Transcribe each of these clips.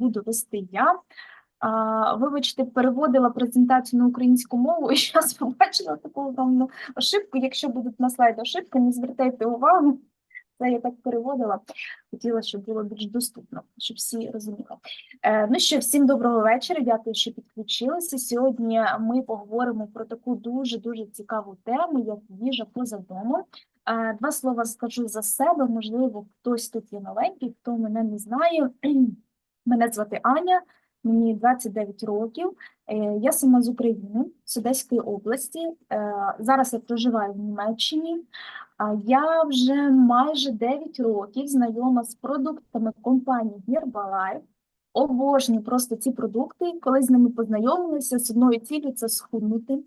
буду вести я. А, вибачте, переводила презентацію на українську мову, і зараз побачила таку огромну ошибку. Якщо будуть на слайді ошибки, не звертайте увагу. Це я так переводила. Хотіла, щоб було більш доступно, щоб всі розуміли. Е, ну що, всім доброго вечора. Дякую, що підключилися. Сьогодні ми поговоримо про таку дуже дуже цікаву тему, як їжа поза домом. Е, Два слова скажу за себе. Можливо, хтось тут є новенький, хто мене не знає. Мене звати Аня, мені 29 років. Е, Я сама з України, з Одеської області. Е, Зараз я проживаю в Німеччині. Я вже майже 9 років знайома з продуктами компанії Herbalife. Обожнюю просто ці продукти. Коли з ними познайомилася, з одною цілею це схуднути.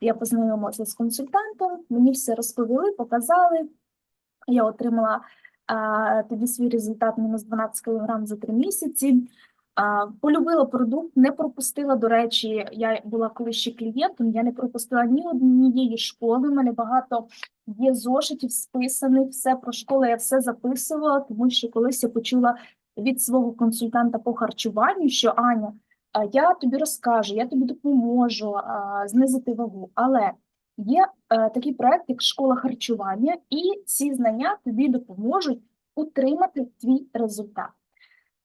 Я познайомилася з консультантом, мені все розповіли, показали. Я отримала тоді свій результат мінус 12 кг за 3 місяці. Полюбила продукт, не пропустила. До речі, я була колись ще клієнтом, я не пропустила ні однієї школи. У мене багато є зошитів списаних, все про школу, я все записувала, тому що колись я почула від свого консультанта по харчуванню, що Аня, я тобі розкажу, я тобі допоможу знизити вагу. Але є е, такий проект, як школа харчування, і ці знання тобі допоможуть утримати твій результат.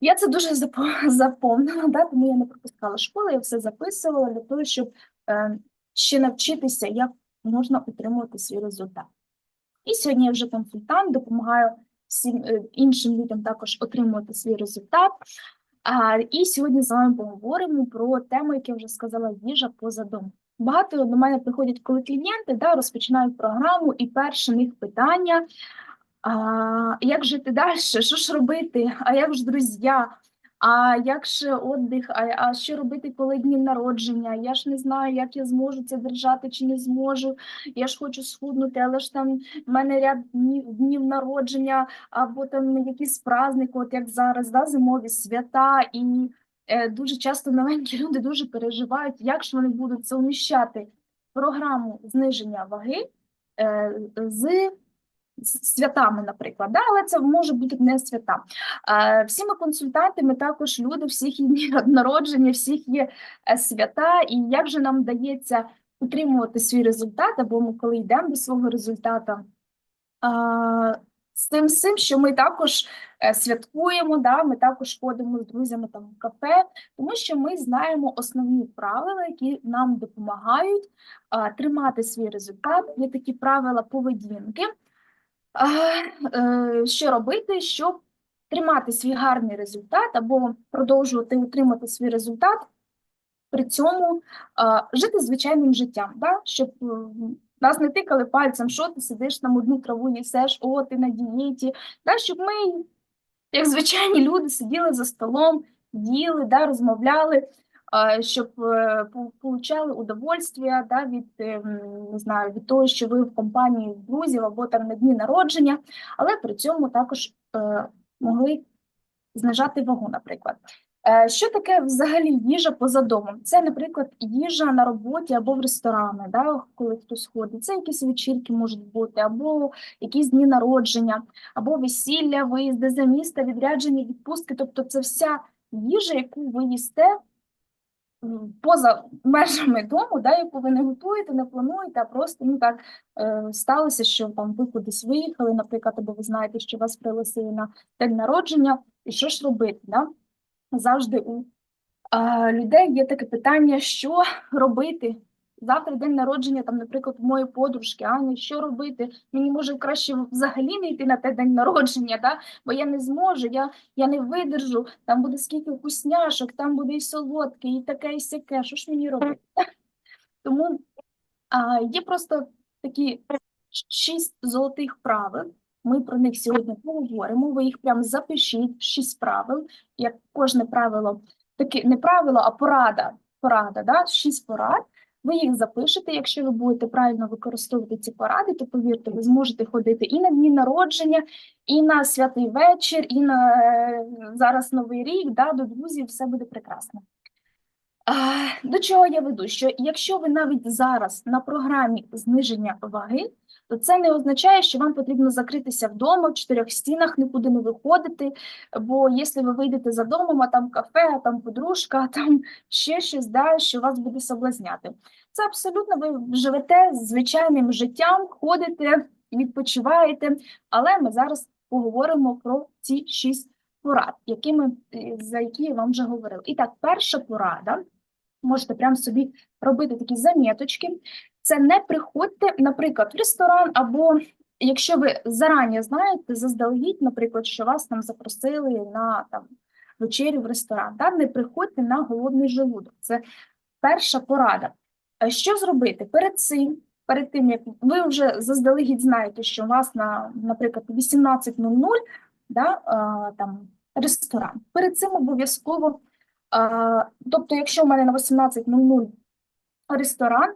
Я це дуже заповнила, да, тому я не пропускала школи, я все записувала для того, щоб е, ще навчитися, як можна утримувати свій результат. І сьогодні я вже консультант, допомагаю всім е, іншим людям також отримувати свій результат. А, і сьогодні з вами поговоримо про тему, як я вже сказала, їжа поза домом. Багато до мене приходять коли клієнти, да, розпочинають програму, і перше в них питання: а, як жити далі, що ж робити, а як ж друзі, а як ж віддих, а, а що робити, коли дні народження? Я ж не знаю, як я зможу це держати чи не зможу. Я ж хочу схуднути, але ж там в мене ряд днів, днів народження, або там якісь праздники, от як зараз, да, зимові свята, і дуже часто новенькі люди дуже переживають, як ж вони будуть суміщати програму зниження ваги е, з святами, наприклад, да? але це може бути не свята. Е, Всі ми консультанти, ми також люди, всіх є народження, всіх є е, свята, і як же нам вдається утримувати свій результат, або ми коли йдемо до свого результату, а, з тим всім, що ми також е, святкуємо, да, ми також ходимо з друзями там в кафе, тому що ми знаємо основні правила, які нам допомагають а, тримати свій результат. Є такі правила поведінки. А, е, що робити, щоб тримати свій гарний результат або продовжувати утримати свій результат, при цьому а, жити звичайним життям, да? щоб нас не тикали пальцем, що ти сидиш там одну траву їсеш, о, ти на дієті, да? щоб ми, як звичайні люди, сиділи за столом, їли, да? розмовляли, щоб е, получали удовольствие да? від, е, не знаю, від того, що ви в компанії друзів або там на дні народження, але при цьому також е, могли знижати вагу, наприклад. Е, Що таке взагалі їжа поза домом? Це, наприклад, їжа на роботі або в ресторани, да, коли хтось ходить. Це якісь вечірки можуть бути, або якісь дні народження, або весілля, виїзди за міста, відрядження, відпустки. Тобто це вся їжа, яку ви їсте поза межами дому, да, яку ви не готуєте, не плануєте, а просто ну так е, сталося, що там ви кудись виїхали, наприклад, або ви знаєте, що вас пригласили на день народження, і що ж робити? Да? Завжди у людей є таке питання, що робити. Завтра день народження, там, наприклад, моєї подружки, Ані, що робити? Мені може краще взагалі не йти на те день народження, да? бо я не зможу, я, я не видержу, там буде скільки вкусняшок, там буде і солодке, і таке, і сяке. Що ж мені робити? Тому а, є просто такі шість золотих правил. Ми про них сьогодні поговоримо. Ви їх прямо запишіть, шість правил. Як кожне правило, таке не правило, а порада. Порада, да? шість порад. Ви їх запишете. Якщо ви будете правильно використовувати ці поради, то повірте, ви зможете ходити і на дні народження, і на святий вечір, і на е, зараз Новий рік, да, до друзів, все буде прекрасно. До чого я веду? Що якщо ви навіть зараз на програмі зниження ваги, то це не означає, що вам потрібно закритися вдома, в чотирьох стінах, нікуди не виходити. Бо якщо ви вийдете за домом, а там кафе, а там подружка, а там ще щось, да, що вас буде соблазняти. Це абсолютно ви живете звичайним життям, ходите, відпочиваєте, але ми зараз поговоримо про ці шість порад, якими, е, за які я вам вже говорила. І так, перша порада можете прямо собі робити такі заміточки. Це не приходьте, наприклад, в ресторан, або якщо ви зарані знаєте, заздалегідь, наприклад, що вас там запросили на там, вечерю в ресторан, та не приходьте на голодний желудок. Це перша порада. Що зробити? Перед цим, перед тим, як ви вже заздалегідь знаєте, що у вас на, наприклад, 18.00 да, там, ресторан. Перед цим обов'язково Тобто, якщо в мене на 18.00 ресторан,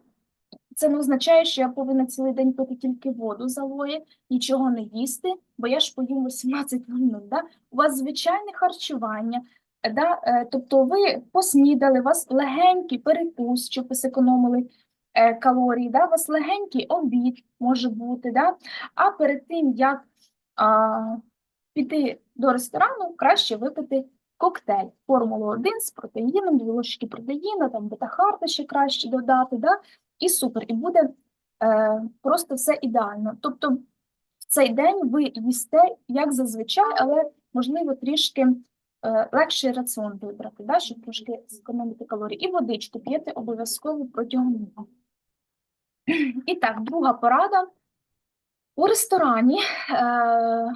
це не означає, що я повинна цілий день пити тільки воду залої, нічого не їсти, бо я ж поїм 18.00. Да? У вас звичайне харчування, да? е, тобто ви поснідали, у вас легенький перекус, щоб ви зекономили е, калорії, да? у вас легенький обід може бути. Да? А перед тим, як а, піти до ресторану, краще випити коктейль Формула 1 з протеїном, дві ложки протеїну, там бета-харта ще краще додати, да? і супер, і буде е, просто все ідеально. Тобто в цей день ви їсте, як зазвичай, але, можливо, трішки е, легший раціон вибрати, да? щоб трошки зекономити калорії. І водичку п'єте обов'язково протягом дня. І так, друга порада. У ресторані е,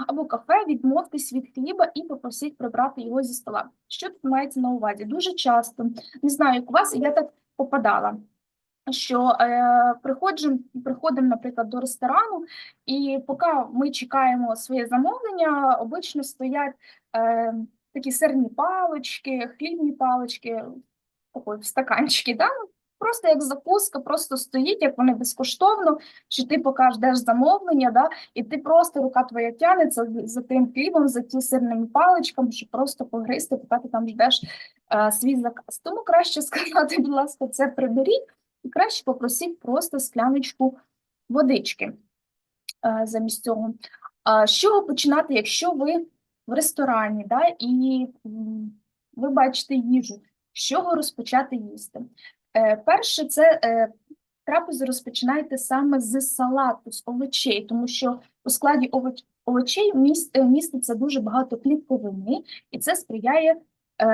або кафе відмовтесь від хліба і попросіть прибрати його зі стола. Що тут мається на увазі? Дуже часто, не знаю, як у вас, я так попадала, що е, приходжу, приходимо, наприклад, до ресторану, і поки ми чекаємо своє замовлення, обично стоять е, такі сирні палички, хлібні палички, такої стаканчики, да? Просто як закуска, просто стоїть, як вони безкоштовно, чи ти поки ждеш замовлення, да, і ти просто рука твоя тянеться за тим хлібом, за ті сирними паличками, щоб просто погризти, поки ти там ждеш е, свій заказ. Тому краще сказати, будь ласка, це приберіть, і краще попросіть просто скляночку водички е, замість цього. З чого починати, якщо ви в ресторані, да, і ви бачите їжу, з чого розпочати їсти? Е, Перше, це е, трапезу розпочинайте саме з салату, з овочей, тому що у складі овоч, овочей е, міститься дуже багато клітковини, і це сприяє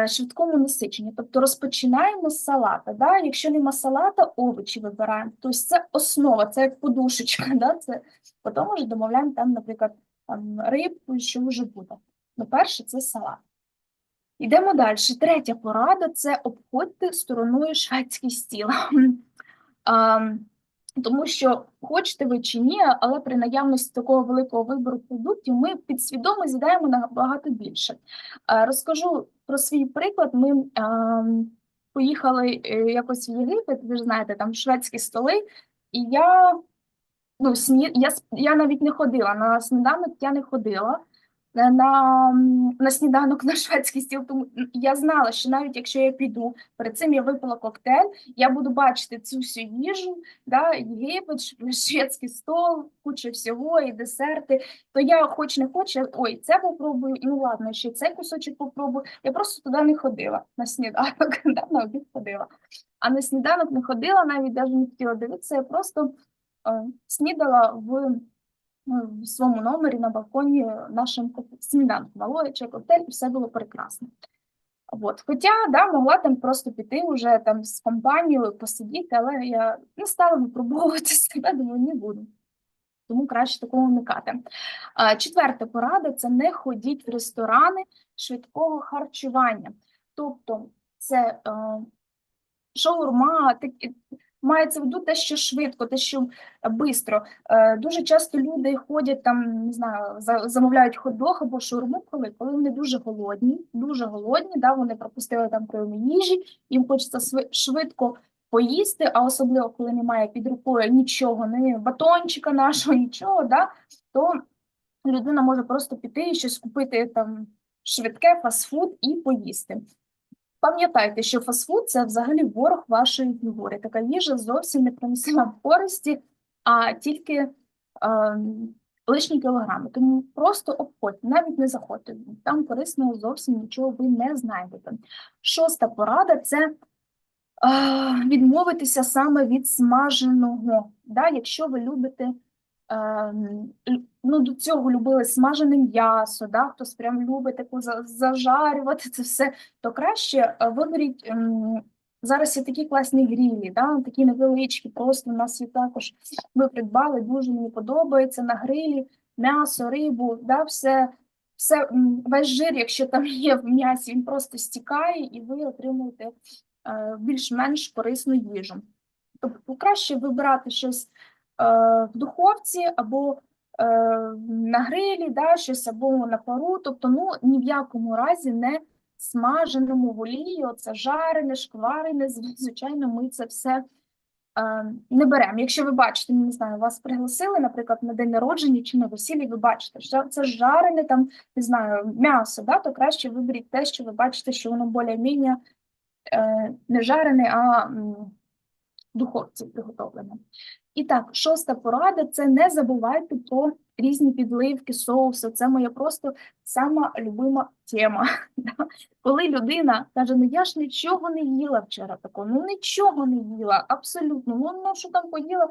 швидкому насиченню. Тобто розпочинаємо з салата. Да? Якщо нема салата, овочі вибираємо. Тобто це основа, це як подушечка. Да? Це, потім вже домовляємо там, наприклад, там, рибку, що вже буде. Ну, перше це салат. Йдемо далі. Третя порада це обходьте стороною шведський стіл. Тому що хочете ви чи ні, але при наявності такого великого вибору продуктів ми підсвідомо з'їдаємо набагато більше. Розкажу про свій приклад. Ми поїхали е, якось в Єгипет, ви ж знаєте, там шведські столи, і я, ну, сні, я, я навіть не ходила на сніданок, я не ходила е, на, на сніданок на шведський стіл, тому я знала, що навіть якщо я піду, перед цим я випила коктейль, я буду бачити цю всю їжу, да, Єгипет, шведський стол, куча всього і десерти, то я хоч не хоч, я, ой, це попробую, і ну ладно, ще цей кусочок попробую. Я просто туди не ходила на сніданок, да, на обід ходила. А на сніданок не ходила, навіть навіть не хотіла дивитися, я просто е, снідала в в своєму номері на балконі нашим сніданком, валою чи коктейль, і все було прекрасно. От. Хоча да, могла там просто піти вже там з компанією посидіти, але я не стала випробовувати себе, думаю, не буду. Тому краще такого уникати. Четверта порада це не ходіть в ресторани швидкого харчування. Тобто це е, шаурма, такі, мається в виду те, що швидко, те, що швидко. Е, Дуже часто люди ходять там, не знаю, замовляють хот-дог або шаурму, коли, коли вони дуже голодні, дуже голодні, да, вони пропустили там прийом їжі, їм хочеться швидко поїсти, а особливо, коли немає під рукою нічого, ні батончика нашого, нічого, да, то людина може просто піти і щось купити там швидке, фастфуд і поїсти. Пам'ятайте, що фастфуд це взагалі ворог вашої фігури. Така їжа зовсім не принесе вам користі, а тільки е, лишні кілограми. Тому просто обходьте, навіть не заходьте. Там корисного зовсім нічого ви не знайдете. Шоста порада це е, відмовитися саме від смаженого. Да? Якщо ви любите. Ем, ну, до цього любили смажене м'ясо, да? хтось прям любить таку зажарювати це все, то краще е, виберіть. ем, Зараз є такі класні грілі, да? такі невеличкі, просто у нас є також. Ми придбали, дуже мені подобається на грилі, м'ясо, рибу, да? все, все, весь жир, якщо там є в м'ясі, він просто стікає, і ви отримуєте е, більш-менш корисну їжу. Тобто краще вибирати щось в духовці або е, на грилі, да, щось або на пару. Тобто, ну ні в якому разі не смаженому в олії, оце жарене, шкварене. Звичайно, ми це все е, не беремо. Якщо ви бачите, не знаю, вас пригласили, наприклад, на день народження чи на весіллі, ви бачите, що це жарене там, не знаю, м'ясо, да, то краще виберіть те, що ви бачите, що воно більш-менш е, не жарене, а духовці приготовлено. І так, шоста порада це не забувайте про різні підливки, соуси. Це моя просто сама любима тема. Коли людина каже, ну я ж нічого не їла вчора такого, ну нічого не їла, абсолютно. Ну, ну що там поїла,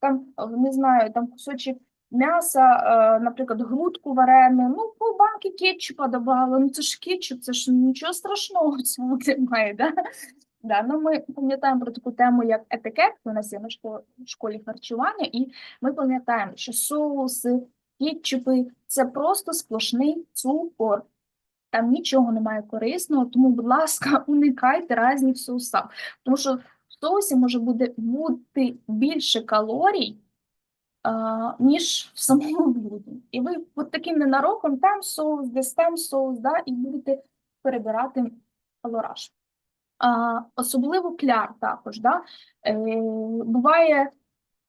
там не знаю, там кусочок м'яса, е, наприклад, грудку варену, ну полбанки кетчупа додала, ну це ж кетчуп, це ж нічого страшного в цьому немає. Да? Да, ну ми пам'ятаємо про таку тему, як етикет, у нас є на школі, харчування, і ми пам'ятаємо, що соуси, кетчупи – це просто сплошний цукор. Там нічого немає корисного, тому, будь ласка, уникайте різних соусів. Тому що в соусі може буде бути більше калорій, а, ніж в самому блюді. І ви от таким ненароком там соус, десь там соус, да, і будете перебирати калораж. Особливо кляр також. Да? Е, буває,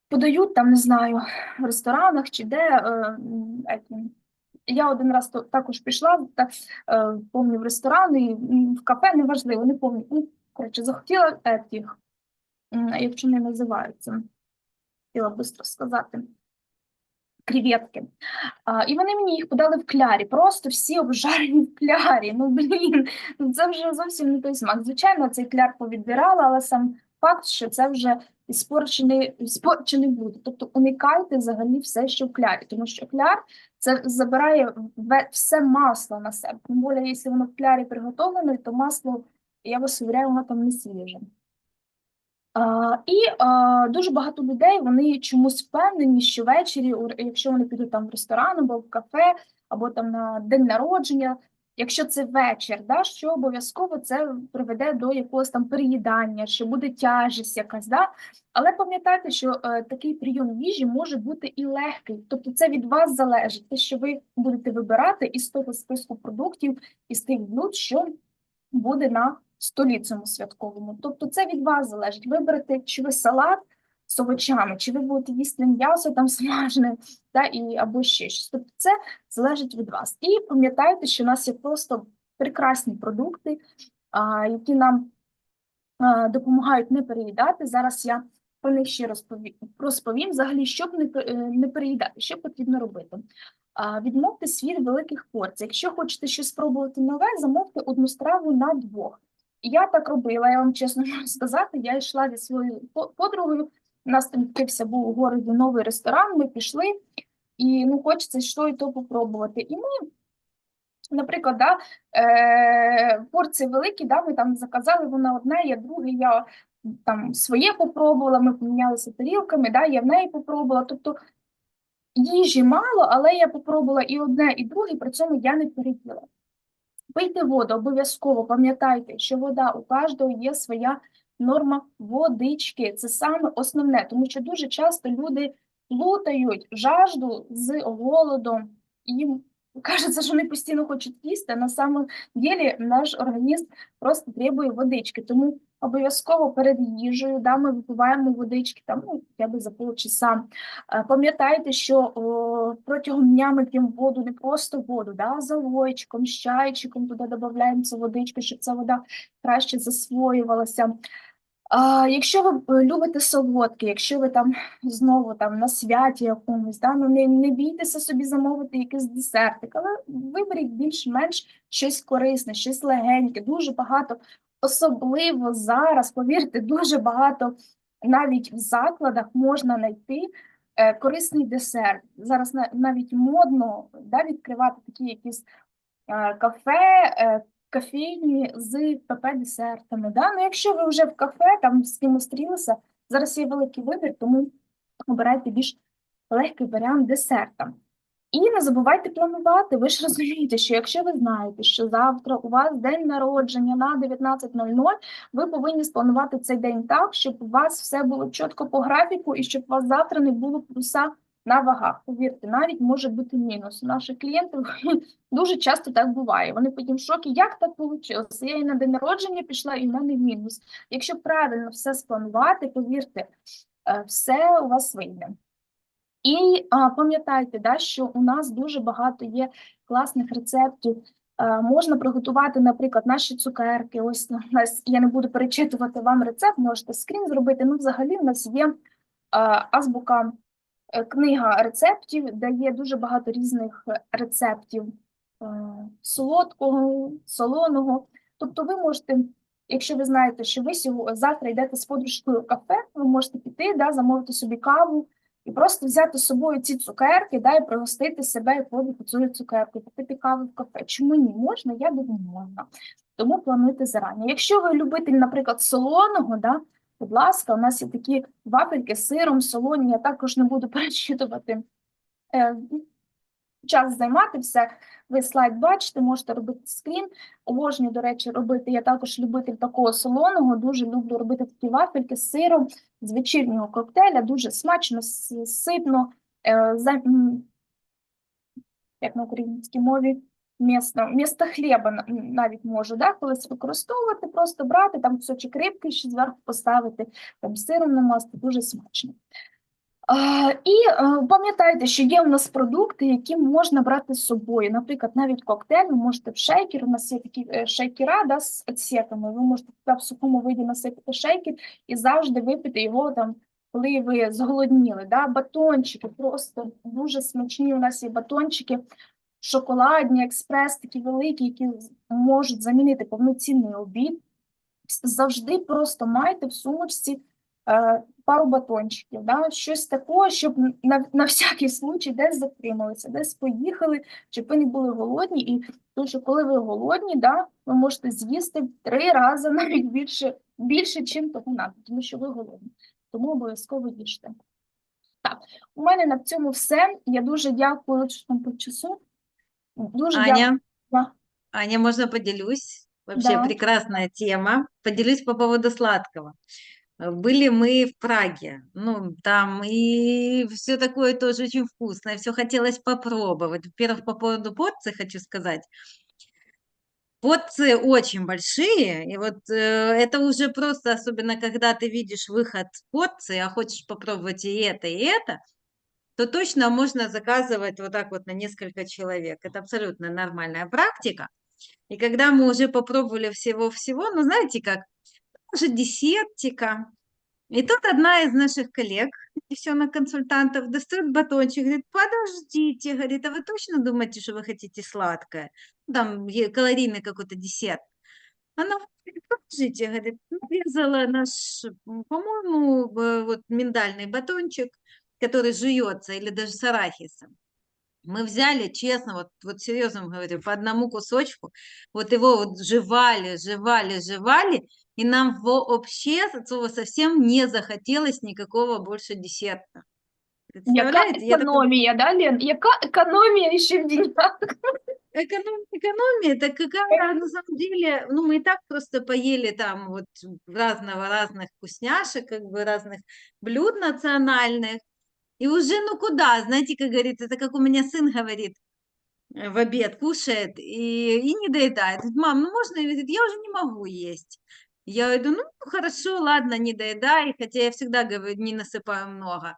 подають там, не знаю, в ресторанах чи де. Е, я один раз також пішла, та, е, помню, в ресторан і в кафе, неважливо, не пам'ятаю. Ну, коротше, захотіла етіх, м, як вони називаються, хотіла швидко сказати. Креветки. А, і вони мені їх подали в клярі, просто всі обжарені в клярі. Ну, блін, ну це вже зовсім не той смак. Звичайно, цей кляр повідбирала, але сам факт, що це вже іспорчений, іспорчений буде. Тобто уникайте взагалі все, що в клярі, тому що кляр це забирає все масло на себе. Тим більше, якщо воно в клярі приготовлене, то масло, я вас уверяю, воно там не свіже. І дуже багато людей вони чомусь впевнені, що ввечері, якщо вони підуть там в ресторан або в кафе, або там на день народження, якщо це вечір, да, що обов'язково це приведе до якогось там переїдання, що буде тяжість якась. Да? Але пам'ятайте, що е, такий прийом їжі може бути і легкий, тобто це від вас залежить, те, що ви будете вибирати із того списку продуктів, із тих блюд, що буде на столі цьому святковому. Тобто це від вас залежить. Виберете, чи ви салат з овочами, чи ви будете їсти м'ясо там смажене, да, і, або ще щось. Тобто це залежить від вас. І пам'ятайте, що у нас є просто прекрасні продукти, а, які нам а, допомагають не переїдати. Зараз я про них ще розповім, розповім взагалі, щоб не, е, не переїдати, що потрібно робити. А, Відмовтесь від великих порцій. Якщо хочете щось спробувати нове, замовте одну страву на двох. Я так робила, я вам чесно можу сказати. Я йшла зі своєю подругою. У нас там відкрився був у городі новий ресторан. Ми пішли, і ну хочеться що і то попробувати. І ми, наприклад, да, е, порції великі, да, ми там заказали, вона одна, я друга, я там своє попробувала, ми помінялися тарілками, да, я в неї попробувала. Тобто їжі мало, але я попробувала і одне, і друге, і при цьому я не переїла. Пийте воду, обов'язково пам'ятайте, що вода у кожного є своя норма водички. Це саме основне, тому що дуже часто люди плутають жажду з голодом. І кажется, що вони постійно хочуть їсти, а на самом деле наш організм просто требує водички. Тому обов'язково перед їжею да, ми випиваємо водички, там, ну, хоча б за полчаса. Е, Пам'ятайте, що о, протягом дня ми п'ємо воду, не просто воду, да, з чайчиком, туди додаємо цю водичку, щоб ця вода краще засвоювалася. Якщо ви е, любите солодке, якщо ви там знову там на святі якомусь, да, ну не, не бійтеся собі замовити якийсь десертик, але виберіть більш-менш щось корисне, щось легеньке, дуже багато, особливо зараз, повірте, дуже багато навіть в закладах можна знайти е, корисний десерт. Зараз на- навіть модно да, відкривати такі якісь е, кафе, кофейні з ПП-десертами. Да? Ну, якщо ви вже в кафе там з ким зустрілися, зараз є великий вибір, тому обирайте більш легкий варіант десерта. І не забувайте планувати. Ви ж розумієте, що якщо ви знаєте, що завтра у вас день народження на 19.00, ви повинні спланувати цей день так, щоб у вас все було чітко по графіку і щоб у вас завтра не було плюса на вагах. Повірте, навіть може бути мінус. У наших клієнтів дуже часто так буває. Вони потім в шокі, як так вийшло? Я і на день народження пішла, і в мене мінус. Якщо правильно все спланувати, повірте, е, все у вас вийде. І пам'ятайте, да, що у нас дуже багато є класних рецептів. Е, можна приготувати, наприклад, наші цукерки. Ось у нас я не буду перечитувати вам рецепт, можете скрін зробити. Ну, взагалі, в нас є е, азбука, книга рецептів, де є дуже багато різних рецептів е, солодкого, солоного. Тобто, ви можете, якщо ви знаєте, що ви завтра йдете з подружкою в кафе, ви можете піти, да, замовити собі каву. І просто взяти з собою ці цукерки, да, і пригостити себе і подиху цією цукеркою, попити каву в кафе. Чому ні? Можна? Я думаю, можна. Тому плануйте зарані. Якщо ви любитель, наприклад, солоного, да, будь ласка, у нас є такі вафельки з сиром, солоні, я також не буду перечитувати. Е, час займати все. Ви слайд бачите, можете робити скрін. Обожнюю, до речі, робити. Я також любитель такого солоного, дуже люблю робити такі вафельки з сиром з вечірнього коктейля, дуже смачно, ситно, е, як на українській мові, місто, місто хліба на- навіть можу да, колись використовувати, просто брати, там кусочок рибки ще зверху поставити, там сиром намасти, дуже смачно. А, І е, пам'ятайте, що є у нас продукти, які можна брати з собою. Наприклад, навіть коктейль ви можете в шейкер, у нас є такі е, шейкера да, з отсеками, ви можете в сухому виді насипати шейкер і завжди випити його там, коли ви зголодніли. Да? Батончики просто дуже смачні. У нас є батончики шоколадні, експрес, такі великі, які можуть замінити повноцінний обід. Завжди просто майте в сумочці е, пару батончиків, да? щось такого, щоб на, на всякий случай десь затрималися, десь поїхали, щоб ви не були голодні. І тому що коли ви голодні, да, ви можете з'їсти три рази навіть більше, більше, чим того надо, тому що ви голодні. Тому обов'язково їжте. Так, у мене на цьому все. Я дуже дякую, по часу. Дуже дякую. Аня, Да. Аня, можно поделюсь? Вообще Да. прекрасная тема. Поделюсь по поводу сладкого. Были мы в Праге, ну, там и все такое тоже очень вкусное, все хотелось попробовать. Во-первых, по поводу порции хочу сказать. Порции очень большие, и вот э, это уже просто, особенно когда ты видишь выход порции, а хочешь попробовать и это, и это, то точно можно заказывать вот так вот на несколько человек. Это абсолютно нормальная практика. И когда мы уже попробовали всего-всего, ну, знаете как, уже десертика. И тут одна из наших коллег, девчонок-консультантов, достает батончик, говорит, подождите, говорит, а вы точно думаете, что вы хотите сладкое? Ну, Там калорийный какой-то десерт. Она говорит, подождите, говорит, нарезала наш, по-моему, вот миндальный батончик, который жуется, или даже с арахисом. Мы взяли, честно, вот, вот серьезно говорю, по одному кусочку, вот его вот жевали, жевали, жевали, и нам вообще от слова совсем не захотелось никакого больше десерта. Яка економія, да, Лен? Яка економія ще в деньгах? эконом- экономия, это какая, на самом деле, ну, мы и так просто поели там вот разного, разных вкусняшек, как бы разных блюд национальных, и уже, ну, куда, знаете, как говорится, это как у меня сын говорит, э, в обед кушает и, и не доедает. Говорит, Мам, ну можно? И говорит, я уже не могу есть. Я говорю, ну хорошо, ладно, не доедай, хотя я всегда говорю, не насыпаю много.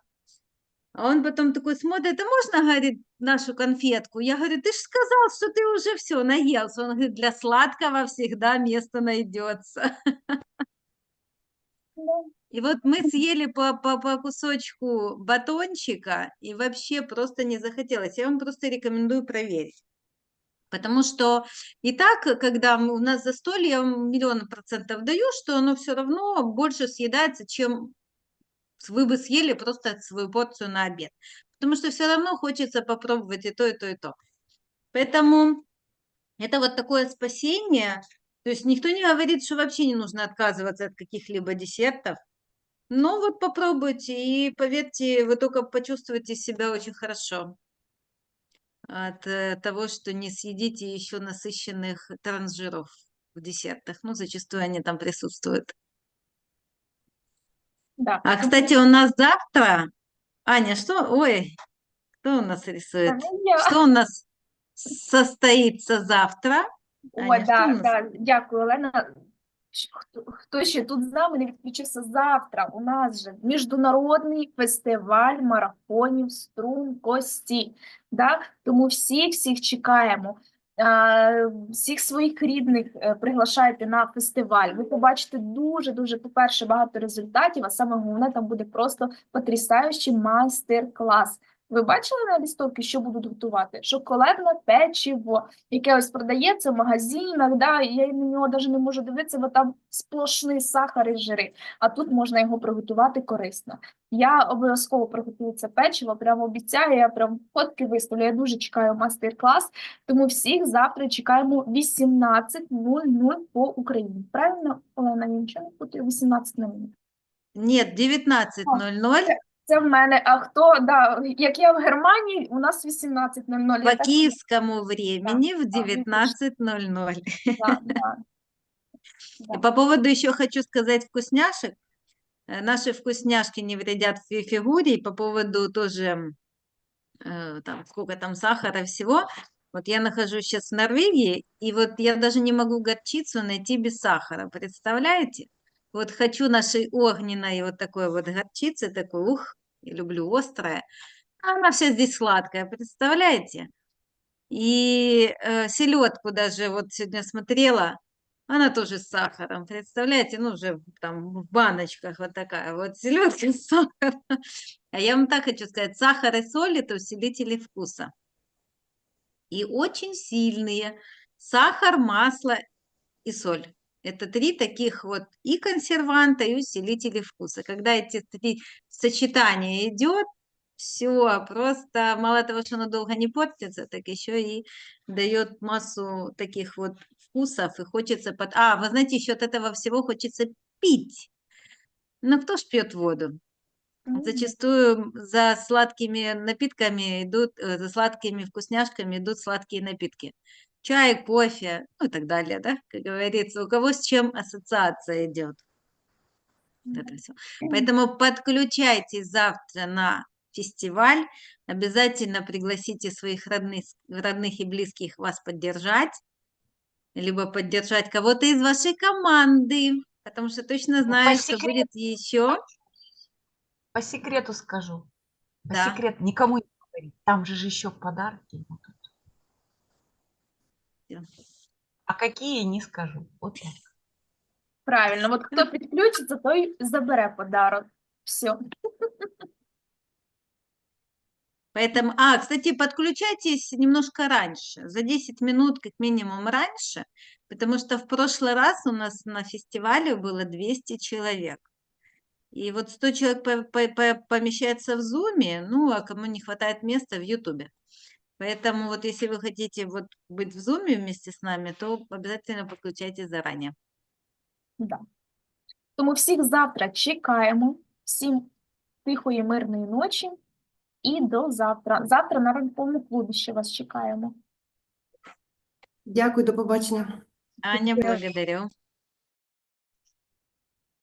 А он потом такой смотрит, а можно, говорит, нашу конфетку? Я говорю, ты же сказал, что ты уже все наелся. Он говорит, для сладкого всегда место найдется. Да. И вот мы съели по, по, по кусочку батончика, и вообще просто не захотелось. Я вам просто рекомендую проверить. Потому что и так, когда у нас застолье, я вам миллион процентов даю, что оно все равно больше съедается, чем вы бы съели просто свою порцию на обед. Потому что все равно хочется попробовать и то, и то, и то. Поэтому это вот такое спасение. То есть никто не говорит, что вообще не нужно отказываться от каких-либо десертов. Но вот попробуйте и поверьте, вы только почувствуете себя очень хорошо от э, того, что не съедите еще насыщенных трансжиров в десертах. Ну, зачастую они там присутствуют. Да. А, кстати, у нас завтра... Аня, что... Ой, кто у нас рисует? Це я. Что у нас состоится завтра? Ой, Аня, да, нас? да, дякую, Олена. Хто, хто ще тут з нами не відключився завтра? У нас же міжнародний фестиваль марафонів стрункості. Да? Тому всіх всіх чекаємо. Всіх своїх рідних е, приглашайте на фестиваль. Ви побачите дуже дуже, по-перше, багато результатів, а саме головне, там буде просто потрясаючий майстер-клас. Ви бачили на лістовки, що будуть готувати? Шоколадне печиво, яке ось продається в магазинах, да, я на нього навіть не можу дивитися, бо там сплошний сахар і жири, а тут можна його приготувати корисно. Я обов'язково приготую це печиво, прямо обіцяю, я прям фотки виставлю, я дуже чекаю мастер-клас, тому всіх завтра чекаємо 18.00 по Україні. Правильно, Олена, я нічого не путаю, 18.00. Нет, 19.00 Це в мене, а хто, да, як я в Германії, у нас 18.00. Я по киевскому времени в да, ну, 19.00. да, да. И по поводу еще хочу сказать вкусняшек. Наши вкусняшки не вредят фи- фигуре. И по поводу тоже, там, сколько там сахара всего. Вот я нахожусь сейчас в Норвегии, и вот я даже не могу горчицу найти без сахара. Представляете? Вот хочу нашей огненной вот такой вот горчицы, такой, ух, я люблю острое. А она вся здесь сладкая, представляете? И э, селедку даже вот сегодня смотрела, она тоже с сахаром, представляете, ну уже там в баночках вот такая вот селедка с сахаром. А я вам так хочу сказать, сахар и соль это усилители вкуса. И очень сильные сахар, масло и соль. Это три таких вот и консерванта, и усилители вкуса. Когда эти три сочетания идет, все, просто мало того, что оно долго не портится, так еще и дает массу таких вот вкусов, и хочется... Под... А, вы знаете, еще от этого всего хочется пить. Но кто ж пьет воду? Зачастую за сладкими напитками идут, э, за сладкими вкусняшками идут сладкие напитки. Чай, кофе, ну и так далее, да, как говорится, у кого с чем ассоциация идет. Вот это всё. Поэтому подключайтесь завтра на фестиваль, обязательно пригласите своих родных, родных и близких вас поддержать, либо поддержать кого-то из вашей команды, потому что точно знаю, что будет еще. По секрету скажу. По Да. секрету, никому не говори. Там же же еще подарки будут. А какие, не скажу. Вот так. Правильно, от хто підключиться, той забере подарок. Все. Поэтому, а, кстати, подключайтесь немножко раньше, за 10 минут как минимум раньше, потому что в прошлый раз у нас на фестивале было 200 человек. И вот 100 человек по- по- по- помещается в Зуме, ну, а кому не хватает места в Ютубе. Поэтому вот если вы хотите вот быть в Зуме вместе с нами, то обязательно подключайтесь заранее. Да. Тому всіх завтра чекаємо. Всім тихої, мирної ночі і до завтра. Завтра на ранковому клубі ще вас чекаємо. Дякую, до побачення. Аня, благодарю.